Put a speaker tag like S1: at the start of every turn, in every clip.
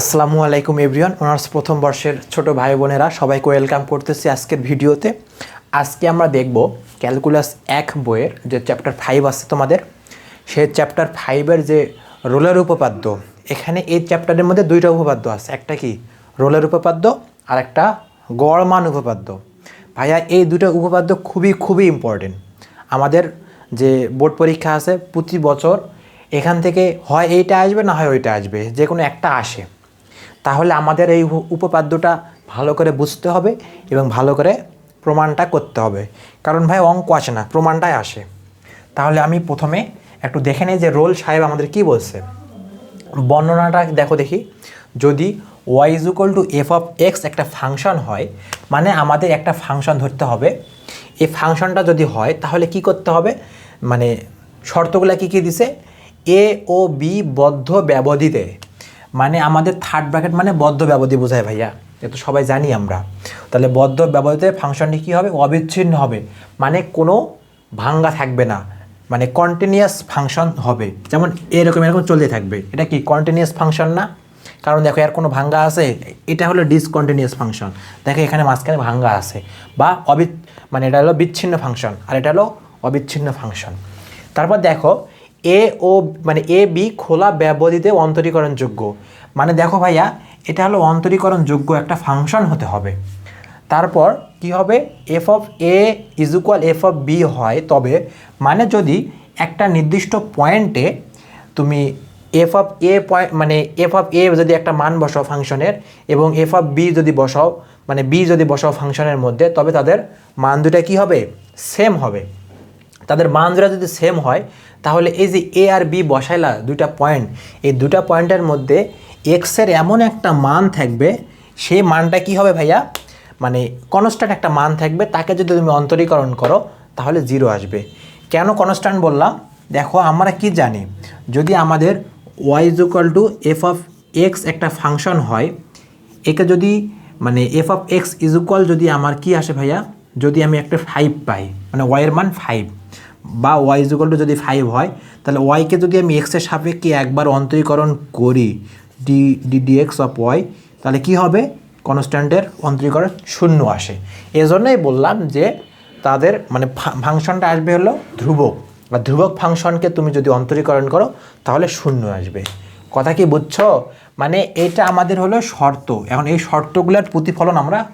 S1: আসসালামু আলাইকুম everyone. Honours প্রথম বর্ষের ছোট ভাই বোনেরা সবাইকে ওয়েলকাম করতেছি আজকের ভিডিওতে। আজকে আমরা দেখব ক্যালকুলাস এক বইয়ের যে চ্যাপ্টার ফাইভ আছে তোমাদের, সেই চ্যাপ্টার ফাইভের যে রোলের উপপাদ্য, এখানে এই চ্যাপ্টারের মধ্যে দুইটা উপপাদ্য আছে। একটা কি? রোলের উপপাদ্য আর একটা গড়মান উপপাদ্য। ভাইয়া, এই দুটো উপপাদ্য খুবই খুবই ইম্পর্টেন্ট আমাদের যে বোর্ড পরীক্ষা আছে প্রতি বছর এখান থেকে হয় এইটা আসবে না হয় ওইটা আসবে, যে কোনো একটা আসে। তাহলে আমাদের এই উপ- উপপাদ্যটা ভালো করে বুঝতে হবে এবং ভালো করে প্রমাণটা করতে হবে। কারণ ভাই অঙ্ক আসে না, প্রমাণটাই আসে। তাহলে আমি প্রথমে একটু দেখে নিই যে রোল সাহেব আমাদের কি বলছে। বর্ণনাটা দেখো দেখি। যদি Y is equal to F of X একটা ফাংশন হয় মানে আমাদের একটা ফাংশন ধরতে হবে। এই ফাংশনটা যদি হয়, তাহলে কি করতে হবে? মানে শর্তগুলো কী কী দিছে? এ ও বি বদ্ধ ব্যবধিতে মানে আমাদের থার্ড ব্র্যাকেট মানে বদ্ধ ব্যবধি বোঝায় ভাইয়া। এ তো সবাই জানি আমরা। তাহলে বদ্ধ ব্যবধিতে ফাংশনটি কী হবে? অবিচ্ছিন্ন হবে। মানে কোনো ভাঙ্গা থাকবে না। মানে কন্টিনিউয়াস ফাংশন হবে। যেমন এরকম এরকম চলতে থাকবে। এটা কি কন্টিনিউয়াস ফাংশন না? কারণ দেখো, এর কোনো ভাঙ্গা আছে? এটা হলো ডিসকন্টিনিউয়াস ফাংশন দেখো, এখানে মাঝখানে ভাঙ্গা আছে। বা অবি মানে এটা হলো বিচ্ছিন্ন ফাংশন আর এটা হলো অবিচ্ছিন্ন ফাংশন তারপর দেখো এ ও মানে এ বি খোলা ব্যবধিতে অন্তরীকরণযোগ্য। মানে দেখো ভাইয়া, এটা হলো অন্তরীকরণযোগ্য একটা ফাংশন হতে হবে। তারপর কি হবে? F of A is equal F of B হয় তবে মানে যদি একটা নির্দিষ্ট পয়েন্টে তুমি এফ অফ এ পয়েন্ট মানে এফ অফ এ যদি একটা মান বসাও ফাংশনের এবং এফ অফ বি যদি বসাও মানে বি যদি বসাও ফাংশনের মধ্যে, তবে তাদের মান দুটা কী হবে? সেম হবে। তাদের মান যদি সেম হয়, তাহলে এই যে এ আর বি বসাইলা দুইটা পয়েন্ট এই দুটা পয়েন্টের মধ্যে এক্সের এমন একটা মান থাকবে, সেই মানটা কি হবে ভাইয়া? মানে কনস্ট্যান্ট একটা মান থাকবে, তাকে যদি তুমি অন্তরীকরণ করো, তাহলে জিরো আসবে। কেন কনস্ট্যান্ট বললাম? দেখো, আমরা কি জানি? যদি আমাদের Y is equal to F of X একটা ফাংশন হয়, একে যদি মানে F of X is equal যদি আমার কি আসে ভাইয়া? যদি আমি একটা ফাইভ পাই মানে ওয়াইয়ের মান ফাইভ বা ওয়াই ইজ টু যদি ফাইভ হয়, তাহলে ওয়াইকে যদি আমি এক্সের সাপেক্ষে একবার অন্তরীকরণ করি D D D X of Y তাহলে কি হবে? কনস্ট্যান্টের অন্তরীকরণ শূন্য আসে। এজন্যই বললাম যে তাদের মানে ফাংশনটা আসবে হলো ধ্রুবক। আর ধ্রুবক ফাংশনকে তুমি যদি অন্তরীকরণ করো, তাহলে শূন্য আসবে। কথা কি বুঝছ? মানে এটা আমাদের হলো শর্ত। এখন এই শর্তগুলোর প্রতিফলন আমরা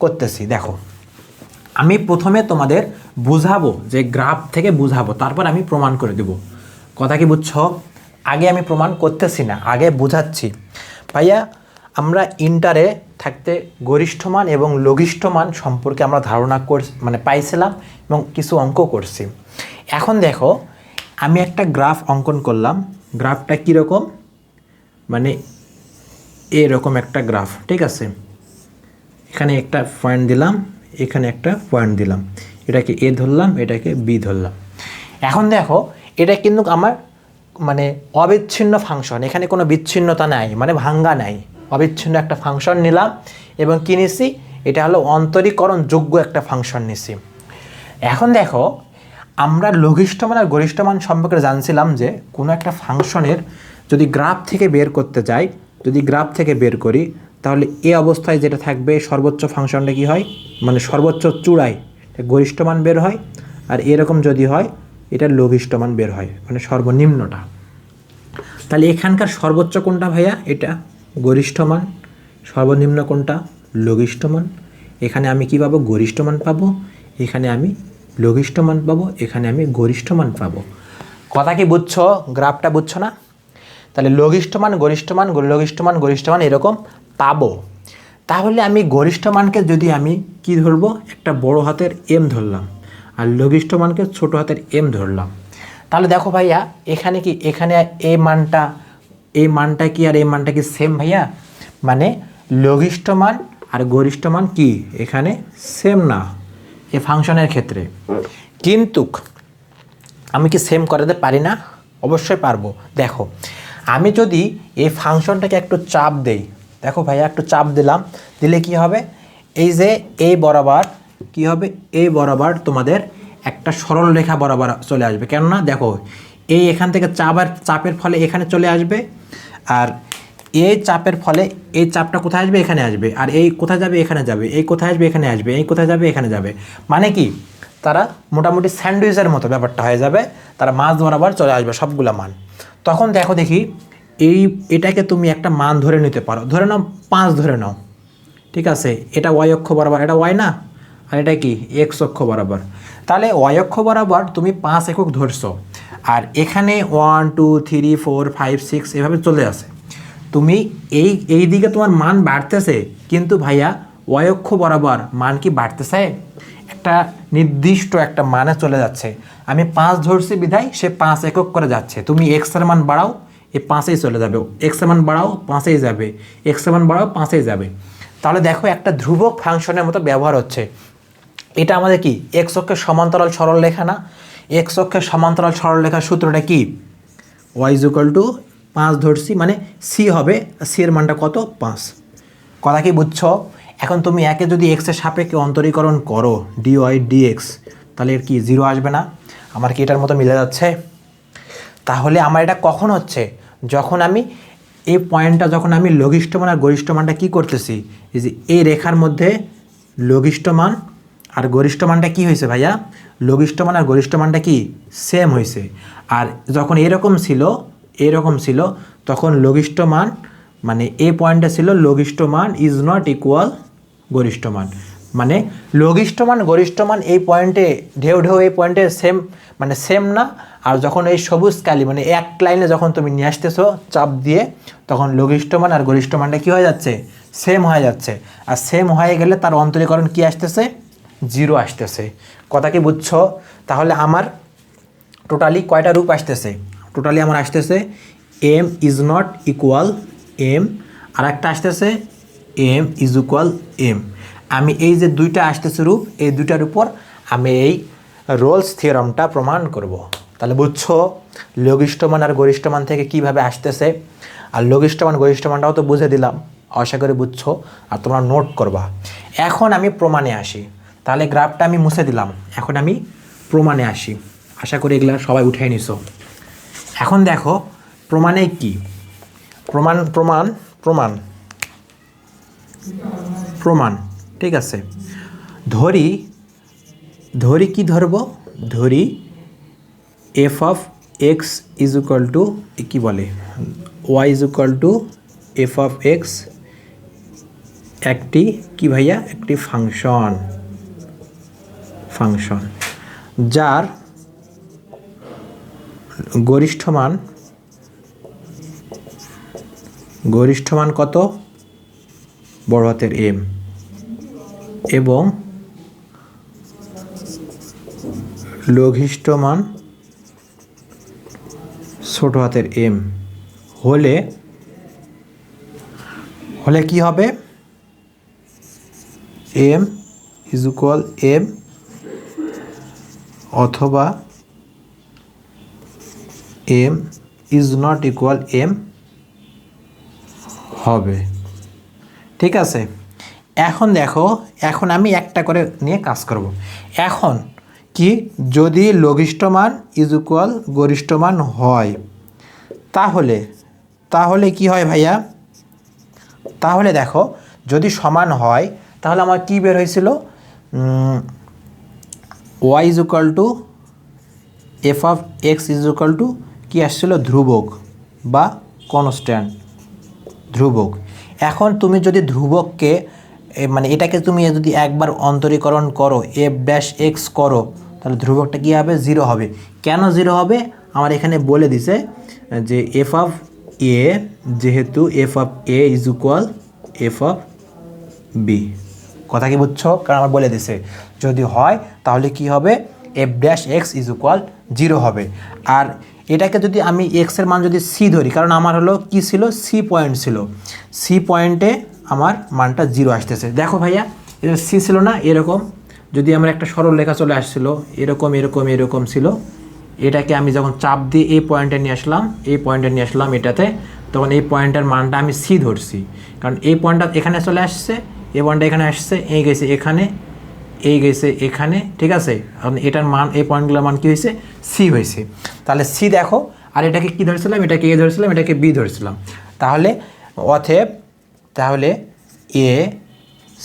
S1: করতেছি। দেখো আমি প্রথমে তোমাদের বুঝাবো, যে গ্রাফ থেকে বুঝাবো, তারপর আমি প্রমাণ করে দেব। কথা কি বুঝছ? আগে আমি প্রমাণ করতেছি না, আগে বুঝাচ্ছি। ভাইয়া, আমরা ইন্টারে থাকতে গরিষ্ঠ মান এবং লঘিষ্ঠ মান সম্পর্কে আমরা ধারণা কর মানে পাইছিলাম এবং কিছু অঙ্ক করছি। এখন দেখো, আমি একটা গ্রাফ অঙ্কন করলাম। গ্রাফটা কীরকম? মানে এরকম একটা গ্রাফ, ঠিক আছে? এখানে একটা পয়েন্ট দিলাম। এখানে একটা পয়েন্ট দিলাম। এটাকে এ ধরলাম, এটাকে বি ধরলাম। এখন দেখো, এটা কিন্তু আমার মানে অবিচ্ছিন্ন ফাংশন এখানে কোনো বিচ্ছিন্নতা নাই মানে ভাঙ্গা নাই। অবিচ্ছিন্ন একটা ফাংশন নিলাম এবং কী নিছি? এটা হলো অন্তরীকরণ যোগ্য একটা ফাংশন নিছি। এখন দেখো, আমরা লঘিষ্ঠ মান আর গরিষ্ঠ মান সম্পর্কে জানছিলাম যে কোনো একটা ফাংশনের যদি গ্রাফ থেকে বের করতে যাই, যদি গ্রাফ থেকে বের করি তাহলে এ অবস্থায় যেটা থাকবে, সর্বোচ্চ ফাংশনটা কি হয়? মানে সর্বোচ্চ চূড়ায় গরিষ্ঠ মান বের হয়, আর এরকম যদি হয়, এটা লঘিষ্ঠ মান বের হয় মানে সর্বনিম্নটা। তাহলে এখানকার সর্বোচ্চ কোনটা ভাইয়া? এটা গরিষ্ঠ মান, সর্বনিম্ন কোনটা? লঘিষ্ঠ মান। এখানে আমি কি পাবো? গরিষ্ঠ মান পাবো। এখানে আমি লঘিষ্ঠ মান পাবো। এখানে আমি গরিষ্ঠ মান পাবো। কথা কি বুঝছ? গ্রাফটা বুঝছ না? তাহলে লঘিষ্ঠ মান, গরিষ্ঠ মান, লঘিষ্ঠ মান, গরিষ্ঠ মান এরকম। পাবো তাহলে আমি গরিষ্ঠ মানকে যদি আমি কি ধরবো? একটা বড় হাতের এম ধরলাম। আর লঘিষ্ঠ মানকে ছোট হাতের এম ধরলাম। তাহলে দেখো ভাইয়া, এখানে কি, এখানে এই মানটা এই মানটা কি আর এই মানটা কি সেম ভাইয়া? মানে লঘিষ্ঠ মান আর গরিষ্ঠ মান কি? এখানে সেম না, এ ফাংশনের ক্ষেত্রে। কিন্তু আমি কি সেম করাতে পারি না? অবশ্যই পারব। দেখো, আমি যদি এই ফাংশনটাকে একটু চাপ দেই দেখো ভাইয়া, একটু চাপ দিলাম। দিলে কি হবে? এই যে এই বরাবর, কি হবে? এই বরাবর তোমাদের একটা সরল রেখা বরাবর চলে আসবে। কেননা দেখো, এই এখান থেকে চাপের চাপের ফলে এখানে চলে আসবে, আর এই চাপের ফলে এই চাপটা কোথায় আসবে? এখানে আসবে। আর এই কোথায় যাবে? এখানে যাবে। এই কোথায় আসবে? এখানে আসবে। এই কোথায় যাবে? এখানে যাবে। মানে কি? তারা মোটামুটি স্যান্ডউইচের মতো ব্যাপারটা হয়ে যাবে। তারা মাছ বরাবর চলে আসবে সবগুলা মান। তখন দেখো দেখি এই, এটাকে তুমি একটা মান ধরে নিতে পারো। ধরে নাও, পাঁচ ধরে নাও। ঠিক আছে? এটা ওয়াই অক্ষ বরাবর, এটা ওয়াই না? আর এটা কি? এক্স অক্ষ বরাবর। তাহলে ওয়াই অক্ষ বরাবর তুমি পাঁচ একক ধরছো। আর এখানে one two three four five six এভাবে চলে আসে। তুমি এই এই দিকে তোমার মান বাড়তেছে, কিন্তু ভাইয়া ওয়াই অক্ষ বরাবর মান কি বাড়তেছে? একটা নির্দিষ্ট একটা মানে চলে যাচ্ছে। আমি পাঁচ ধরছি বিধায় সে পাঁচ একক করে যাচ্ছে। তুমি এক্সের মান বাড়াও এ পাঁচেই চলে যাবে। এক্স মান বাড়াও, পাঁচেই যাবে। এক্স মান বাড়াও, পাঁচেই যাবে। তাহলে দেখো একটা ধ্রুবক ফাংশনের মতো ব্যবহার হচ্ছে। এটা আমাদের কি? এক্স অক্ষের সমান্তরাল সরল লেখা না? এক্স অক্ষের সমান্তরাল সরল লেখার সূত্রটা কি? ওয়াই ইকুয়াল টু পাঁচ ধরছি মানে সি হবে সি এর মানটা কত? পাঁচ। কথা কি বুঝছ? এখন তুমি একে যদি এক্সের সাপেক্ষে অন্তরীকরণ করো ডি ওয়াই ডি এক্স তাহলে এর কি? জিরো আসবে না। আমার কি এটার মতো মিলে যাচ্ছে? তাহলে আমার এটা কখন হচ্ছে? যখন আমি এই পয়েন্টটা যখন আমি লঘিষ্ঠ মান আর গরিষ্ঠ মানটা কী করতেছি? এই যে এই রেখার মধ্যে লঘিষ্ঠ মান আর গরিষ্ঠ মানটা কী হয়েছে ভাইয়া? লঘিষ্ঠ মান আর গরিষ্ঠ মানটা কি? সেম হয়েছে। আর যখন এরকম ছিল এরকম ছিল, তখন লঘিষ্ঠ মান মানে এ পয়েন্টটা ছিল লঘিষ্ঠ মান ইজ নট ইকুয়াল গরিষ্ঠ মান মানে লঘিষ্ঠ মান গরিষ্ঠ মান এই পয়েন্টে ঢেউ ঢেউ এই পয়েন্টে সেম মানে সেম না। আর যখন এই সবুজ কালি মানে এক লাইনে যখন তুমি নিয়ে আসতেছো, চাপ দিয়ে, তখন লঘিষ্ঠ মান আর গরিষ্ঠ মানটা কী হয়ে যাচ্ছে? সেম হয়ে যাচ্ছে। আর সেম হয়ে গেলে তার অন্তরীকরণ কি আসতেছে? জিরো আসতেছে। কথা কি বুঝছ? তাহলে আমার টোটালি কয়টা রূপ আসতেছে? টোটালি আমার আসতেছে M is not equal M আর একটা আসতেছে এম ইজ ইকুয়াল এম আমি এই যে দুইটা আসতেছে রূপ, এই দুইটার উপর আমি এই রোলস থিওরামটা প্রমাণ করব। তাহলে বুঝছ, লঘিষ্ঠ মান আর গরিষ্ঠমান থেকে কীভাবে আসতেছে? আর লঘিষ্ঠ গরিষ্ঠমানটাও তো বুঝে দিলাম। আশা করে বুঝছ, আর তোমরা নোট করবা। এখন আমি প্রমাণে আসি। তাহলে গ্রাফটা আমি মুছে দিলাম। এখন আমি প্রমাণে আসি। আশা করি এগুলা সবাই উঠাই নিছো। এখন দেখো, প্রমাণে কি? প্রমাণ প্রমাণ প্রমাণ। প্রমাণ। ঠিক আছে? ধরি ধরি কি ধরব? ধরি F of X is equal to কী বলে? Y is equal to F of X একটি কি ভাইয়া? একটি ফাংশন ফাংশন যার গরিষ্ঠ মান গরিষ্ঠ মান কত? বড় হাতের এম এবং লঘিষ্ঠ মান ছোট হাতের এম হলে হলে কি হবে? এম ইজ ইকুয়াল এম অথবা M is not equal M হবে। ঠিক আছে? এখন দেখো, এখন আমি একটা করে নিয়ে কাজ করব। এখন কি যদি লঘিষ্ঠ মান ইজ ইকুয়াল গরিষ্ঠ মান হয়, তাহলে তাহলে কি হয় ভাইয়া? তাহলে দেখো, যদি সমান হয়, তাহলে আমার কি বের হয়েছিল? Y is equal to F of X is equal to কী আসছিল? ধ্রুবক বা কনস্ট্যান্ট ধ্রুবক। এখন তুমি যদি ধ্রুবককে মানে এটাকে তুমি যদি একবার অন্তরীকরণ করো এফ ড্যাশ এক্স করো, তাহলে ধ্রুবকটা কী হবে? জিরো হবে। কেন জিরো হবে? আমার এখানে বলে দিছে, যে এফ অফ এ যেহেতু F of A is equal F of B কথা কি বুঝছ? কারণ আমার বলে দিছে। যদি হয়, তাহলে কি হবে? F dash X is equal zero হবে। আর এটাকে যদি আমি এক্সের মান যদি সি ধরি, কারণ আমার হলো কি ছিল? সি পয়েন্ট ছিল। সি পয়েন্টে আমার মানটা জিরো আসতেছে। দেখো ভাইয়া, এটা সি ছিল না, এরকম। যদি আমার একটা সরল লেখা চলে আসছিল, এরকম এরকম এরকম ছিল, এটাকে আমি যখন চাপ দিয়ে এই পয়েন্টে নিয়ে আসলাম, এই পয়েন্টে নিয়ে আসলাম এটাতে, তখন এই পয়েন্টের মানটা আমি সি ধরছি। কারণ এই পয়েন্টটা এখানে চলে আসছে, এই পয়েন্টটা এখানে আসছে, এই গেছে এখানে, এই গেছে এখানে, ঠিক আছে? এখন এটার মান, এই পয়েন্টগুলোর মান কী হয়েছে? সি হয়েছে। তাহলে সি দেখো, আর এটাকে কী ধরেছিলাম? এটাকে এ ধরেছিলাম, এটাকে বি ধরেছিলাম। তাহলে অথেব তাহলে এ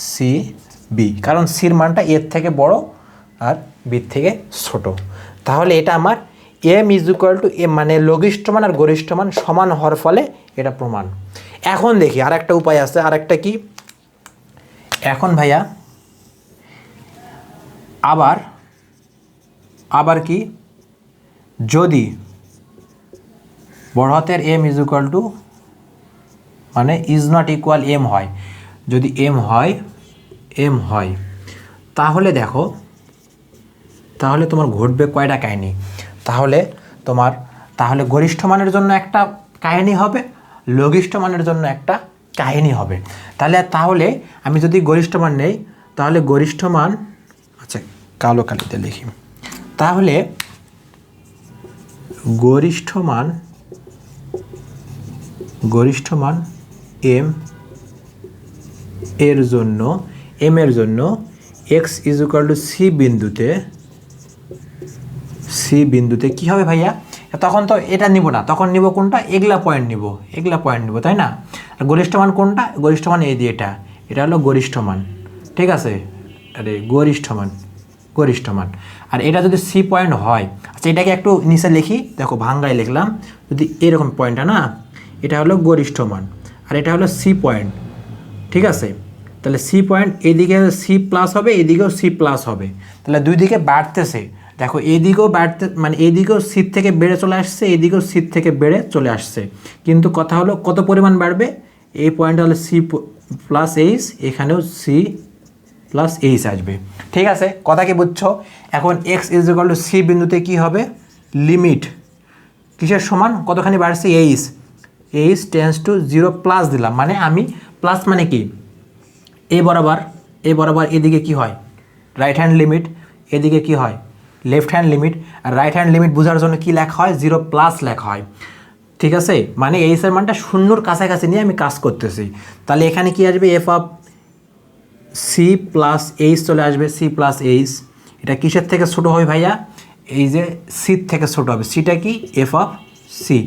S1: সি বি কারণ সির মানটা এর থেকে বড় আর বির থেকে ছোট। তাহলে এটা আমার M is equal to M মানে লঘিষ্ঠ মান আর গরিষ্ঠ মান সমান হওয়ার ফলে এটা প্রমাণ। এখন দেখি আর একটা উপায় আছে আর একটা কি? এখন ভাইয়া, আবার আবার কি? যদি বড় হাতের এম ইজ ইকুয়াল টু মানে ইজ নট ইকুয়াল এম হয়। যদি এম হয় এম হয়। তাহলে দেখো, তাহলে তোমার ঘটবে কয়টা কাহিনি? তাহলে তোমার, তাহলে গরিষ্ঠ মানের জন্য একটা কাহিনী হবে, লঘিষ্ঠ মানের জন্য একটা কাহিনী হবে। তাহলে তাহলে আমি যদি গরিষ্ঠ মান নেই, তাহলে গরিষ্ঠ মান আচ্ছা কালো কালিতে লিখি। তাহলে গরিষ্ঠ মান গরিষ্ঠ মান এম এর জন্য এম এর জন্য X is equal to C বিন্দুতে সি বিন্দুতে কি হবে ভাইয়া? তখন তো এটা নিব না, তখন নিব কোনটা? এগলা পয়েন্ট নিব, এগলা পয়েন্ট নিব, তাই না? আর গরিষ্ঠ মান কোনটা? গরিষ্ঠ মান এই দিয়ে এটা এটা হলো গরিষ্ঠ মান, ঠিক আছে? আরে গরিষ্ঠ মান গরিষ্ঠ মান। আর এটা যদি সি পয়েন্ট হয় আচ্ছা এটাকে একটু নিচে লিখি, দেখো ভাঙ্গায় লিখলাম, যদি এরকম পয়েন্টটা না, এটা হলো গরিষ্ঠ মান। আর এটা হলো সি পয়েন্ট ঠিক আছে? তাহলে সি পয়েন্ট এদিকে সি প্লাস হবে, এদিকেও সি প্লাস হবে। তাহলে দুই দিকে বাড়তেছে। দেখো, এদিকেও বাড়তে মানে এদিকেও সিট থেকে বেড়ে চলে আসছে, এদিকেও সিট থেকে বেড়ে চলে আসছে। কিন্তু কথা হলো কত পরিমাণ বাড়বে? এই পয়েন্ট হলো সি প্লাস এইচ এখানেও সি প্লাস এইচ আসবে। ঠিক আছে? কথা কি বুঝছ? এখন X is equal to C বিন্দুতে কি হবে? লিমিট কিসের সমান? কতখানি বাড়ছে? H H tends to zero plus দিলাম। মানে আমি প্লাস মানে কি? এ বরাবর এ বরাবর এদিকে কি হয়? রাইট হ্যান্ড লিমিট এদিকে কি হয়? লেফট হ্যান্ড লিমিট আর রাইট হ্যান্ড লিমিট বোঝার জন্য কি লেখা হয়? জিরো প্লাস লেখা হয়। ঠিক আছে? মানে এইচের মানটা শূন্যর কাছাকাছি নিয়ে আমি কাজ করতেছি। তাহলে এখানে কি আসবে? F of C plus H চলে আসবে। সি প্লাস এইচ এটা কিসের থেকে ছোট হবে ভাইয়া? এই যে সির থেকে ছোট হবে। সিটা কি? এফ অফ সি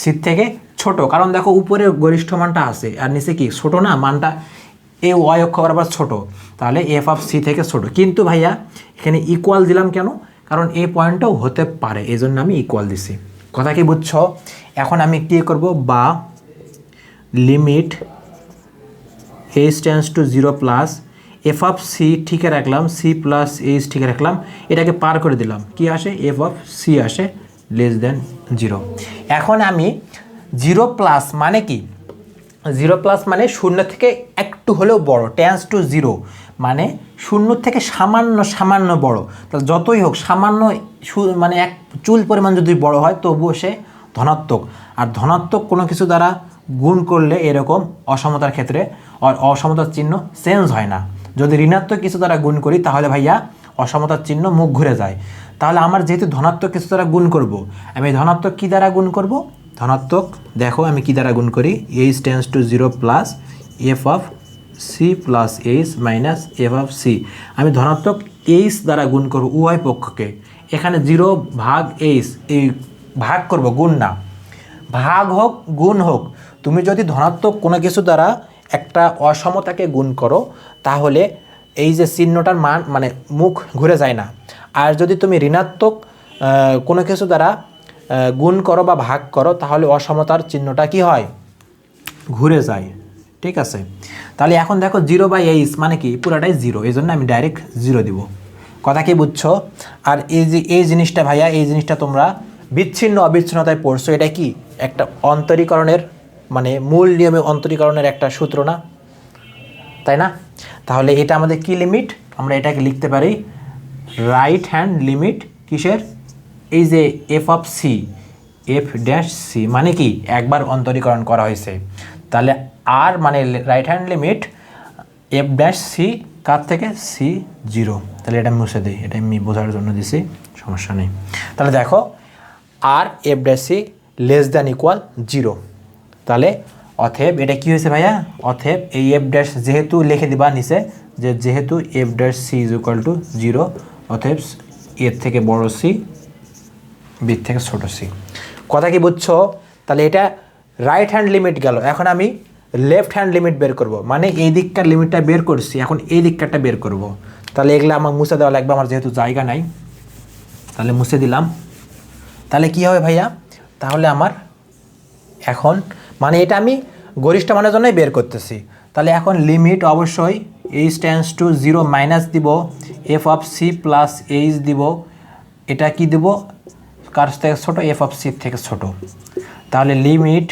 S1: সির থেকে ছোট, কারণ দেখো উপরে গরিষ্ঠ মানটা আছে, আর নিচে কি? ছোট না, মানটা এ, ওয়াই অক্ষ বরাবর ছোট। তাহলে এফ অফ সি থেকে ছোট। কিন্তু ভাইয়া, এখানে ইকুয়াল দিলাম কেন? কারণ এই পয়েন্টটাও হতে পারে এই জন্য আমি ইকুয়াল দিছি। কথা কি বুঝছ? এখন আমি কী করব? বা limit H tends to zero plus F of C ঠিকে রাখলাম সি প্লাস এইচ ঠিকে রাখলাম, এটাকে পার করে দিলাম। কি আসে? এফ অফ সি আসে লেস দেন জিরো এখন আমি জিরো প্লাস মানে কি? জিরো প্লাস মানে শূন্য থেকে একটু হলেও বড় টেন্স টু জিরো মানে শূন্য থেকে সামান্য সামান্য বড়। তাহলে যতই হোক, সামান্য মানে এক চুল পরিমাণ যদি বড় হয়, তবুও সে ধনাত্মক। আর ধনাত্মক কোনো কিছু দ্বারা গুণ করলে এরকম অসমতার ক্ষেত্রে অসমতার চিহ্ন চেঞ্জ হয় না। যদি ঋণাত্মক কিছু দ্বারা গুণ করি, তাহলে ভাইয়া অসমতার চিহ্ন মুখ ঘুরে যায়। তাহলে আমার যেহেতু ধনাত্মক কিছু দ্বারা গুণ করব, আমি ধনাত্মক কী দ্বারা গুণ করব? ধনাত্মক। দেখো আমি কী দ্বারা গুণ করি? H tends to zero plus F of C plus H minus F of C আমি ধনাত্মক এইচ দ্বারা গুণ করব উভয় পক্ষকে। এখানে জিরো ভাগ এইচ এই ভাগ করব, গুণ না। ভাগ হোক, গুণ হোক, তুমি যদি ধনাত্মক কোনো কিছু দ্বারা একটা অসমতাকে গুণ করো, তাহলে এই যে চিহ্নটার মান মানে মুখ ঘুরে যায় না। আর যদি তুমি ঋণাত্মক কোনো কিছু দ্বারা গুণ করো বা ভাগ করো, তাহলে অসমতার চিহ্নটা কি হয়? ঘুরে যায়। ঠিক আছে? তাহলে এখন দেখো জিরো বাই এইচ মানে কি? পুরাটাই জিরো এই জন্য আমি ডাইরেক্ট জিরো দিব। কথা কি বুঝছ? আর এই যে, এই জিনিসটা ভাইয়া, এই জিনিসটা তোমরা বিচ্ছিন্ন, অবিচ্ছিন্নতায় পড়ছো। এটা কি? একটা অন্তরীকরণের মানে মূল নিয়মে অন্তরীকরণের একটা সূত্র না? তাই না? তাহলে এটা আমাদের কি লিমিট আমরা এটাকে লিখতে পারি রাইট হ্যান্ড লিমিট কিসের? এই যে F of C F dash C মানে কি? একবার অন্তরীকরণ করা হয়েছে। তাহলে আর মানে right hand limit F dash C কার থেকে? সি জিরো তাহলে এটা মুছে দিই। এটা আমি বোঝার জন্য দিছি, সমস্যা নেই। তাহলে দেখো আর F dash C less than equal zero তাহলে অথেব এটা কি হয়েছে ভাইয়া? অথেব এই এফ ড্যাশ যেহেতু লিখে দিবা নিচে, যে যেহেতু F dash C is equal to zero অথেব এর থেকে বড় সি বির থেকে ছোট সি কথা কি বুঝছ? তাহলে এটা রাইট হ্যান্ড লিমিট গেল। এখন আমি লেফট হ্যান্ড লিমিট বের করব। মানে এই দিককার লিমিটটা বের করছি, এখন এই দিককারটা বের করব। তাহলে এগুলো আমার মুছে দেওয়া লাগবে, আমার যেহেতু জায়গা নাই। তাহলে মুছে দিলাম। তাহলে কি হবে ভাইয়া? তাহলে আমার এখন মানে এটা আমি গরিষ্ঠ মানের জন্যই বের করতেছি। তাহলে এখন লিমিট অবশ্যই H tends to zero minus দিব F of C plus H দিব। এটা কি দিব? কার থেকে ছোটো? এফ অফ সি থেকে ছোট। তাহলে limit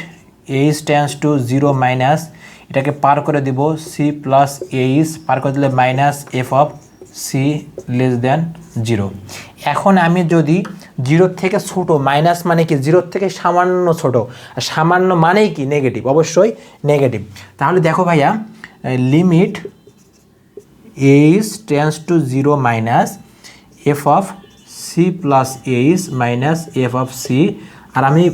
S1: H tends to zero minus এটাকে পার করে দিব সি প্লাস এইচ পার করে দিলে minus F of C less than zero এখন আমি যদি জিরোর থেকে ছোটো মাইনাস মানে কি? জিরোর থেকে সামান্য ছোট। আর সামান্য মানেই কি? নেগেটিভ অবশ্যই নেগেটিভ তাহলে দেখো ভাইয়া limit H tends to zero minus F of C plus H minus F of C আর আমি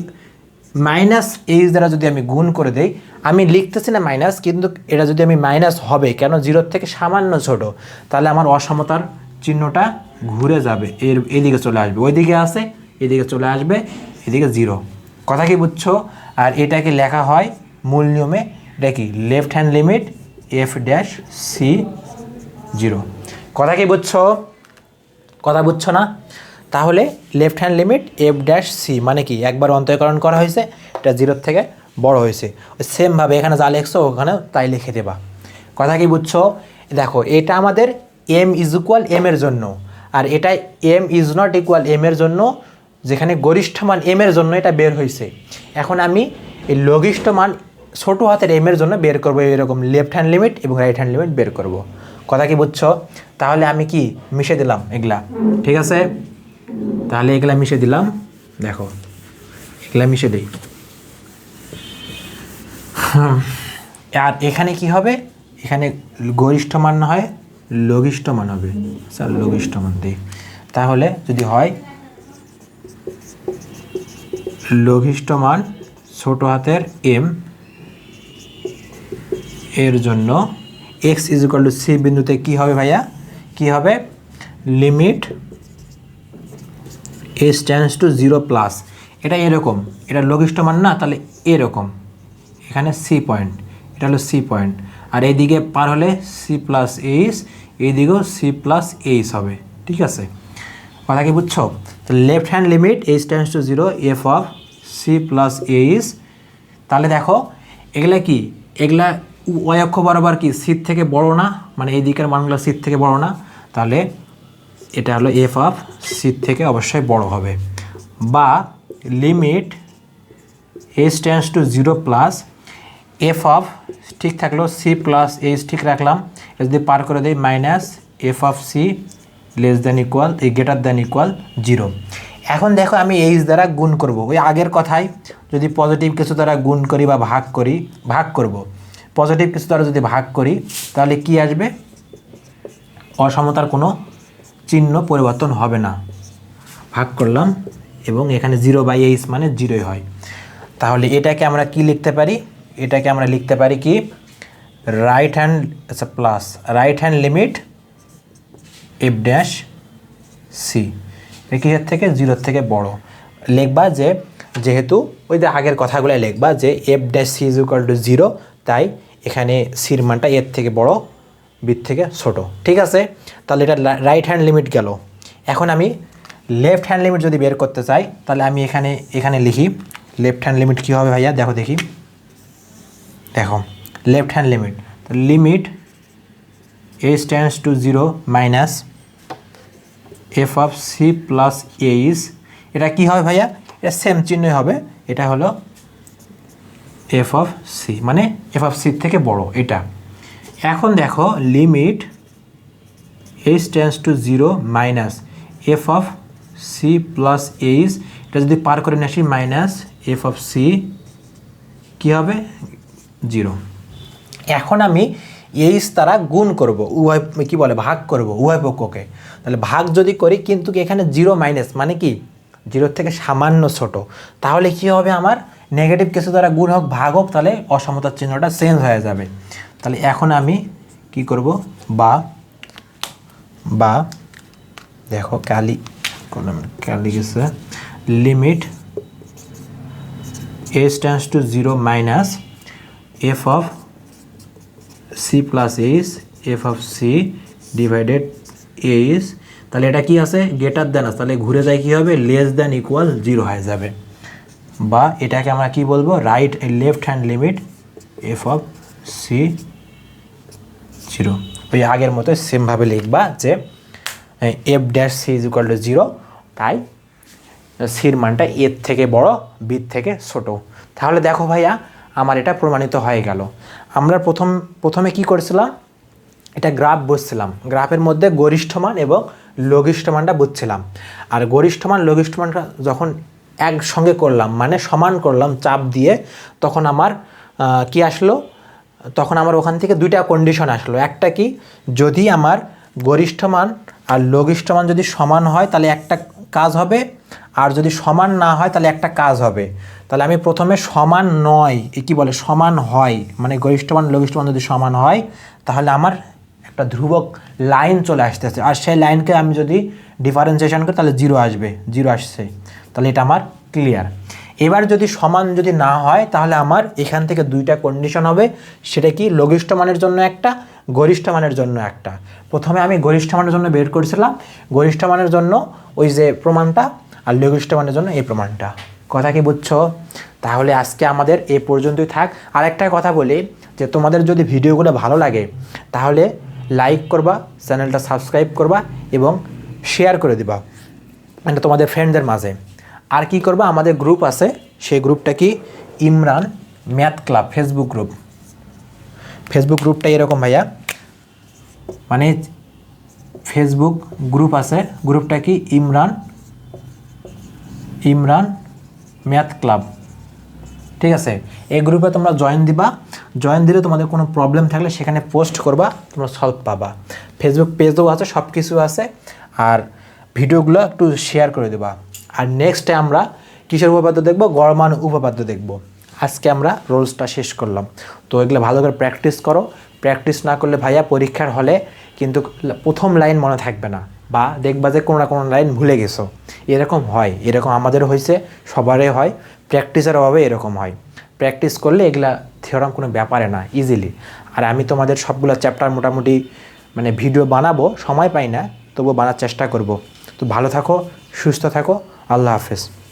S1: মাইনাস এইচ দ্বারা যদি আমি গুণ করে দেই, আমি লিখতেছি না মাইনাস কিন্তু এটা যদি আমি মাইনাস হবে, কেন? জিরোর থেকে সামান্য ছোট, তাহলে আমার অসমতার চিহ্নটা ঘুরে যাবে, এর এদিকে চলে আসবে। ওইদিকে আসে এদিকে চলে আসবে, এদিকে জিরো কথা কি বুঝছ? আর এটাকে লেখা হয় মূল নিয়মে, এটা কি? Left hand limit F dash C zero কথা কি বুঝছ? কথা বুঝছ না? তাহলে left hand limit F dash C মানে কি? একবার অন্তরীকরণ করা হয়েছে, এটা জিরোর থেকে বড় হয়েছে। সেমভাবে এখানে যা লিখছো ওখানে তাই লিখে দেবা। কথা কি বুঝছ? দেখো, এটা আমাদের এম ইজ ইকুয়াল এম এর জন্য, আর এটা M is not equal M এর জন্য, যেখানে গরিষ্ঠ মান এম এর জন্য এটা বের হয়েছে। এখন আমি এই লঘিষ্ঠ মান ছোটো হাতের এম এর জন্য বের করব, এরকম লেফট হ্যান্ড লিমিট এবং রাইট হ্যান্ড লিমিট বের করব। কথা কি বুঝছ? তাহলে আমি কি মিশে দিলাম এগুলা? ঠিক আছে? তাহলে এগুলা মিশে দিলাম। দেখো, এগুলা মিশে দিই। আর এখানে কি হবে? এখানে গরিষ্ঠ মান না হয়, লঘিষ্ঠ মান হবে। স্যার, লঘিষ্ঠ মান দিই। তাহলে যদি হয়, লঘিষ্ঠ মান ছোট হাতের এম এর জন্য X is equal to C বিন্দুতে কী হবে ভাইয়া? কী হবে? Limit S tends to zero plus এটা এরকম। এটা লঘিষ্ঠ মান না, তাহলে এরকম। এখানে সি পয়েন্ট এটা হলো সি পয়েন্ট আর এইদিকে পার হলে সি প্লাস এইচ এইদিকেও সি প্লাস এইচ হবে। ঠিক আছে? কথা কি বুঝছ? তো left hand limit H tends to zero F of C plus H তাহলে দেখো, এগুলা কি? এগুলা ওই অক্ষ বরাবর কি? সিট থেকে বড় না? মানে এই দিকের মানগুলো সিট থেকে বড় না? তাহলে এটা হলো এফ অফ সিট থেকে অবশ্যই বড় হবে। বা limit H tends to zero plus F of ঠিক থাকল সি প্লাস এইচ ঠিক রাখলাম। যদি পার করে দেয় minus F of C less than equal এই গ্রেটার দ্যান ইকুয়াল জিরো এখন দেখো আমি এইচ দ্বারা গুণ করব। ওই আগের কথায় যদি পজিটিভ কিছু দ্বারা গুণ করি বা ভাগ করি, ভাগ করব। পজিটিভ কিছু দ্বারা যদি ভাগ করি, তাহলে কি আসবে? অসমতার কোনো চিহ্ন পরিবর্তন হবে না। ভাগ করলাম এবং এখানে জিরো বাই এইচ মানে জিরোই হয়। তাহলে এটাকে আমরা কি লিখতে পারি? এটাকে আমরা লিখতে পারি কি? রাইট হ্যান্ড আচ্ছা plus right hand limit F dash C কিসের থেকে? জিরোর থেকে বড়। লিখবা যে, যেহেতু ওই যে আগের কথাগুলো লিখবা যে F dash C is equal to zero তাই এখানে সির মানটা এর থেকে বড়, বির থেকে ছোট। ঠিক আছে? তাহলে এটা রাইট হ্যান্ড লিমিট গেল। এখন আমি লেফট হ্যান্ড লিমিট যদি বের করতে চাই, তাহলে আমি এখানে এখানে লিখি লেফট হ্যান্ড লিমিট কী হবে ভাইয়া? দেখো দেখি। দেখো left hand limit limit A stands to zero minus F of C plus H এটা কী হবে ভাইয়া? এটা সেম চিহ্নই হবে। এটা হলো এফ অফ সি মানে এফ অফ সি থেকে বড় এটা। এখন দেখো limit H tends to zero minus F of C plus H এটা যদি পার করে নিয়ে আসি মাইনাস এফ অফ সি কী হবে? জিরো এখন আমি এইচ তারা গুণ করব, উভয়, কি বলে, ভাগ করব উভয় পক্ষকে। তাহলে ভাগ যদি করি কিন্তু এখানে জিরো মাইনাস মানে কি? জিরোর থেকে সামান্য ছোট। তাহলে কি হবে আমার? নেগেটিভ কেসে দ্বারা গুণ হোক, ভাগ হোক, তাহলে অসমতার চিহ্নটা চেঞ্জ হয়ে যাবে। তাহলে এখন আমি কি করব? বা বা, দেখো, কালি করলাম কালি গেছে। Limit A stands to zero minus F of C plus H F of C divided H তাহলে এটা কি আছে? গ্রেটার দেন আছে। তাহলে ঘুরে যায় কি হবে? লেস দেন ইকুয়াল জিরো হয়ে যাবে। বা এটাকে আমরা কি বলব? Right left hand limit F of C zero ওই আগের মতো সেমভাবে লিখবা যে F dash C is equal to zero তাই সির মানটা এর থেকে বড় বির থেকে ছোট। তাহলে দেখো ভাইয়া, আমার এটা প্রমাণিত হয়ে গেল। আমরা প্রথম, প্রথমে কি করেছিলাম? এটা গ্রাফ বুঝছিলাম। গ্রাফের মধ্যে গরিষ্ঠ মান এবং লঘিষ্ঠ মানটা বুঝছিলাম। আর গরিষ্ঠ মান, লঘিষ্ঠ মানটা যখন একসঙ্গে করলাম মানে সমান করলাম চাপ দিয়ে তখন আমার কি আসলো? তখন আমার ওখান থেকে দুইটা কন্ডিশন আসলো। একটা কি, যদি আমার গরিষ্ঠ মান আর লঘিষ্ঠ মান যদি সমান হয়, তাহলে একটা কাজ হবে। আর যদি সমান না হয়, তাহলে একটা কাজ হবে। তাহলে আমি প্রথমে সমান নয়, এ কি বলে? সমান হয়। মানে গরিষ্ঠ মান, লঘিষ্ঠ মান যদি সমান হয়, তাহলে আমার একটা ধ্রুবক লাইন চলে আসতেছে। আর সেই লাইনকে আমি যদি ডিফারেন্সিয়েশন করি, তাহলে জিরো আসবে জিরো আসছে। তাহলে এটা আমার ক্লিয়ার এবার যদি সমান যদি না হয়, তাহলে আমার এখান থেকে দুইটা কন্ডিশন হবে। সেটা কি? লঘিষ্ঠ মানের জন্য একটা, গরিষ্ঠ মানের জন্য একটা। প্রথমে আমি গরিষ্ঠ মানের জন্য বের করেছিলাম। গরিষ্ঠ মানের জন্য ওই যে প্রমাণটা আর লঘিষ্ঠ মানের জন্য এই প্রমাণটা। কথা কি বুঝছ? তাহলে আজকে আমাদের এ পর্যন্তই থাক। আর একটা কথা বলি, যে তোমাদের যদি ভিডিওগুলো ভালো লাগে, তাহলে লাইক করবা, চ্যানেলটা সাবস্ক্রাইব করবা এবং শেয়ার করে দিবা। মানে তোমাদের ফ্রেন্ডদের মাঝে। আর কি করবা? আমাদের গ্রুপ আছে, সেই গ্রুপটা কি? Imran math club Facebook group Facebook গ্রুপটা এরকম ভাইয়া। মানে ফেসবুক গ্রুপ আছে গ্রুপটা কি? Imran Imran math club. ঠিক আছে? এই গ্রুপে তোমরা জয়েন দিবা। জয়েন দিলে তোমাদের কোনো প্রবলেম থাকলে সেখানে পোস্ট করবা, তোমরা সলভ পাবা। ফেসবুক পেজও আছে সব কিছু আছে। আর ভিডিওগুলো একটু শেয়ার করে দেবা। আর নেক্সটে আমরা কিসের উপপাদ্য দেখব? গড়মান উপপাদ্য দেখব। আজকে আমরা রোলসটা শেষ করলাম। তো এগুলো ভালো করে প্র্যাকটিস করো। প্র্যাকটিস না করলে ভাইয়া পরীক্ষার হলে কিন্তু প্রথম লাইন মনে থাকবে না বা দেখবা যে কোনো না কোনো লাইন ভুলে গেছো। এরকম হয়, এরকম আমাদের হয়েছে, সবারই হয় প্র্যাকটিসের অভাবে এরকম হয়। প্র্যাকটিস করলে এগুলা থিওরাম কোনো ব্যাপারে না ইজিলি আর আমি তোমাদের সবগুলো চ্যাপ্টার মোটামুটি মানে ভিডিও বানাবো, সময় পাই না, তবুও বানার চেষ্টা করব। তো ভালো থাকো, সুস্থ থাকো আল্লাহ হাফেজ।